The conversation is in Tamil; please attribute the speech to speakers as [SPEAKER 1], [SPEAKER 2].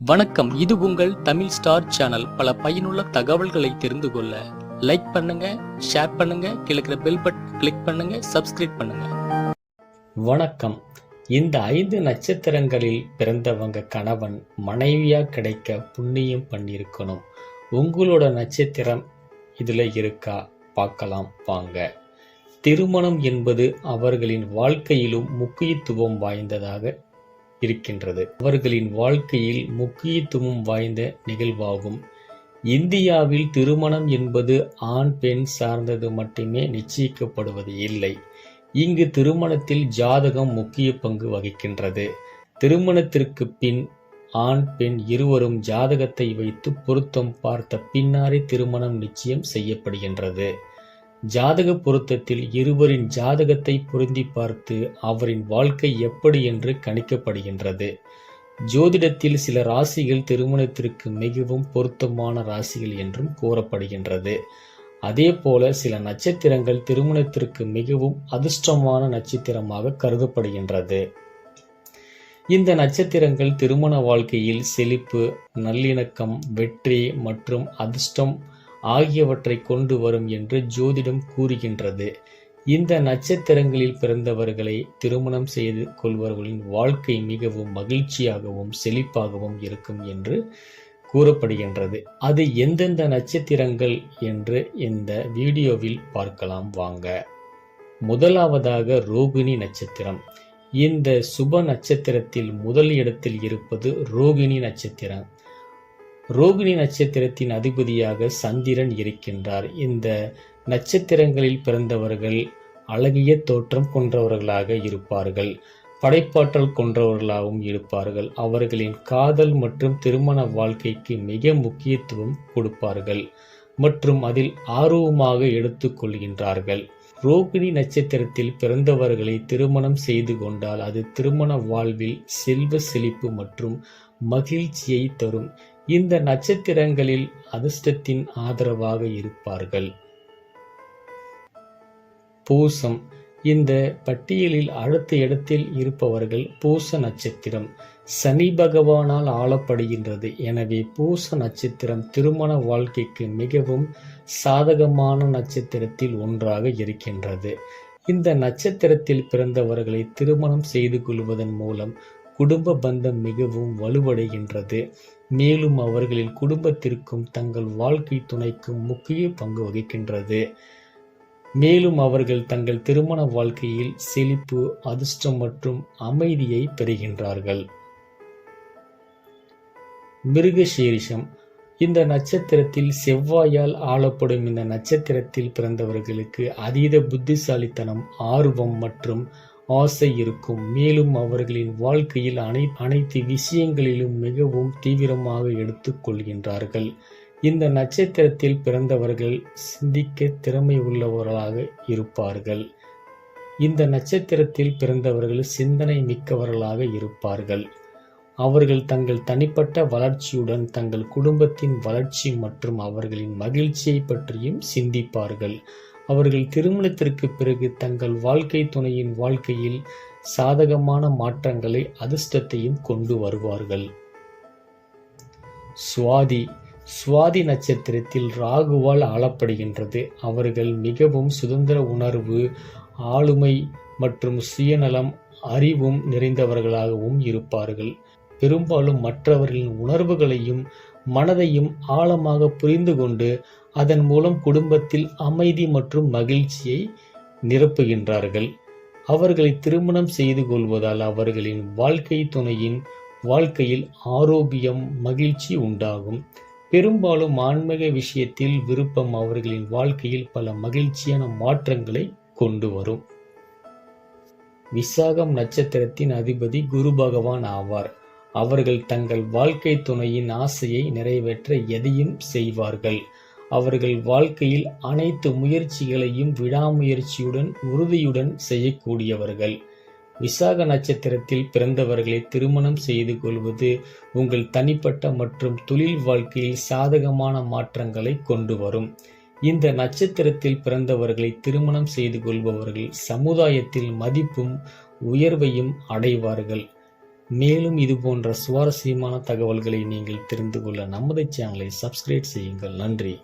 [SPEAKER 1] வணக்கம். இது உங்கள் தமிழ் ஸ்டார் சேனல். பல பயனுள்ள தகவல்களை தெரிந்து கொள்ள லைக் பண்ணுங்க ஷேர் பண்ணுங்க கிழக்கிற பெல் பட்டன் கிளிக் பண்ணுங்க சப்ஸ்கிரைப் பண்ணுங்க. வணக்கம். இந்த ஐந்து நட்சத்திரங்களில் பிறந்தவங்க கணவன் மனைவியா கிடைக்க புண்ணியம் பண்ணியிருக்கணும். உங்களோட நட்சத்திரம் இதுல இருக்கா? பார்க்கலாம் வாங்க. திருமணம் என்பது அவர்களின் வாழ்க்கையிலும் முக்கியத்துவம் வாய்ந்ததாக இருக்கின்றது. அவர்களின் வாழ்க்கையில் முக்கியத்துவம் வாய்ந்த நிகழ்வாகும். இந்தியாவில் திருமணம் என்பது ஆண் பெண் சார்ந்தது மட்டுமே நிச்சயிக்கப்படுவது இல்லை. இங்கு திருமணத்தில் ஜாதகம் முக்கிய பங்கு வகிக்கின்றது. திருமணத்திற்கு பின் ஆண் பெண் இருவரும் ஜாதகத்தை வைத்து பொருத்தம் பார்த்த பின்னாரே திருமணம் நிச்சயம் செய்யப்படுகின்றது. ஜாதக பொருத்தத்தில் இருவரின் ஜாதகத்தை பொருந்தி பார்த்து அவரின் வாழ்க்கை எப்படி என்று கணிக்கப்படுகின்றது. ஜோதிடத்தில் சில ராசிகள் திருமணத்திற்கு மிகவும் பொருத்தமான ராசிகள் என்றும் கூறப்படுகின்றது. அதே போல சில நட்சத்திரங்கள் திருமணத்திற்கு மிகவும் அதிர்ஷ்டமான நட்சத்திரமாக கருதப்படுகின்றது. இந்த நட்சத்திரங்கள் திருமண வாழ்க்கையில் செழிப்பு நல்லிணக்கம் வெற்றி மற்றும் அதிர்ஷ்டம் ஆகியவற்றை கொண்டு வரும் என்று ஜோதிடம் கூறுகின்றது. இந்த நட்சத்திரங்களில் பிறந்தவர்களை திருமணம் செய்து கொள்பவர்களின் வாழ்க்கை மிகவும் மகிழ்ச்சியாகவும் செழிப்பாகவும் இருக்கும் என்று கூறப்படுகின்றது. அது எந்தெந்த நட்சத்திரங்கள் என்று இந்த வீடியோவில் பார்க்கலாம். வாங்க. முதலாவதாக ரோகிணி நட்சத்திரம். இந்த சுப நட்சத்திரத்தில் முதல் இடத்தில் இருப்பது ரோகிணி நட்சத்திரம். ரோகிணி நட்சத்திரத்தின் அதிபதியாக சந்திரன் இருக்கின்றார். இந்த நட்சத்திரங்களில் பிறந்தவர்கள் அழகிய தோற்றம் கொன்றவர்களாக இருப்பார்கள். படைப்பாற்றல் கொன்றவர்களாகவும் இருப்பார்கள். அவர்களின் காதல் மற்றும் திருமண வாழ்க்கைக்கு மிக முக்கியத்துவம் கொடுப்பார்கள் மற்றும் அதில் ஆர்வமாக எடுத்துக்கொள்கின்றார்கள் ரோகிணி நட்சத்திரத்தில் பிறந்தவர்களை திருமணம் செய்து கொண்டால் அது திருமண வாழ்வில் செல்வ செழிப்பு மற்றும் மகிழ்ச்சியை தரும். இந்த நட்சத்திரங்களில் அதிர்ஷ்டத்தின் ஆதரவாக இருப்பார்கள். பூசம். இந்த பட்டியலில் அடுத்த இடத்தில் இருப்பவர்கள் பூச நட்சத்திரம். சனி பகவானால் ஆளப்படுகின்றது. எனவே பூச நட்சத்திரம் திருமண வாழ்க்கைக்கு மிகவும் சாதகமான நட்சத்திரத்தில் ஒன்றாக இருக்கின்றது. இந்த நட்சத்திரத்தில் பிறந்தவர்களை திருமணம் செய்து கொள்வதன் மூலம் குடும்ப பந்தம் மிகவும் வலுவடைகின்றது. மேலும் அவர்களின் குடும்பத்திற்கும் தங்கள் வாழ்க்கை துணைக்கும் முக்கிய பங்கு வகிக்கின்றது. மேலும் அவர்கள் தங்கள் திருமண வாழ்க்கையில் செழிப்பு அதிர்ஷ்டம் மற்றும் அமைதியை பெறுகின்றார்கள். மிருகசீரிஷம். இந்த நட்சத்திரத்தில் செவ்வாயால் ஆளப்படும் இந்த நட்சத்திரத்தில் பிறந்தவர்களுக்கு அதீத புத்திசாலித்தனம் ஆர்வம் மற்றும் ஆசை இருக்கும். மேலும் அவர்களின் வாழ்க்கையில் அனை அனைத்து விஷயங்களிலும் மிகவும் தீவிரமாக எடுத்துக்கொள்கின்றார்கள் இந்த நட்சத்திரத்தில் பிறந்தவர்கள் சிந்திக்க திறமை உள்ளவர்களாக இருப்பார்கள். இந்த நட்சத்திரத்தில் பிறந்தவர்கள் சிந்தனை மிக்கவர்களாக இருப்பார்கள். அவர்கள் தங்கள் தனிப்பட்ட வளர்ச்சியுடன் தங்கள் குடும்பத்தின் வளர்ச்சி மற்றும் அவர்களின் மகிழ்ச்சியை பற்றியும் சிந்திப்பார்கள். அவர்கள் திருமணத்திற்கு பிறகு தங்கள் வாழ்க்கை துணையின் வாழ்க்கையில் சாதகமான மாற்றங்களை அதிர்ஷ்டத்தையும் கொண்டு வருவார்கள். சுவாதி சுவாதி நட்சத்திரத்தில் ராகுவால் ஆளப்படுகின்றது. அவர்கள் மிகவும் சுதந்திர உணர்வு ஆளுமை மற்றும் சுயநலம் அறிவும் நிறைந்தவர்களாகவும் இருப்பார்கள். பெரும்பாலும் மற்றவர்களின் உணர்வுகளையும் மனதையும் ஆழமாக புரிந்து கொண்டு அதன் மூலம் குடும்பத்தில் அமைதி மற்றும் மகிழ்ச்சியை நிரப்புகின்றார்கள். அவர்களை திருமணம் செய்து கொள்வதால் அவர்களின் வாழ்க்கை துணையின் வாழ்க்கையில் ஆரோக்கியம் மகிழ்ச்சி உண்டாகும். பெரும்பாலும் ஆன்மீக விஷயத்தில் விருப்பம் அவர்களின் வாழ்க்கையில் பல மகிழ்ச்சியான மாற்றங்களை கொண்டு வரும். விசாகம் நட்சத்திரத்தின் அதிபதி குரு பகவான் ஆவார். அவர்கள் தங்கள் வாழ்க்கை துணையின் ஆசையை நிறைவேற்ற எதையும் செய்வார்கள். அவர்கள் வாழ்க்கையில் அனைத்து முயற்சிகளையும் விடாமுயற்சியுடன் உறுதியுடன் செய்யக்கூடியவர்கள். விசாக நட்சத்திரத்தில் பிறந்தவர்களை திருமணம் செய்து கொள்வது உங்கள் தனிப்பட்ட மற்றும் தொழில் வாழ்க்கையில் சாதகமான மாற்றங்களை கொண்டு வரும். இந்த நட்சத்திரத்தில் பிறந்தவர்களை திருமணம் செய்து கொள்பவர்கள் சமுதாயத்தில் மதிப்பும் உயர்வையும் அடைவார்கள். மேலும் இது போன்ற சுவாரஸ்யமான தகவல்களை நீங்கள் தெரிந்து கொள்ள நமது சேனலை சப்ஸ்கிரைப் செய்யுங்கள். நன்றி.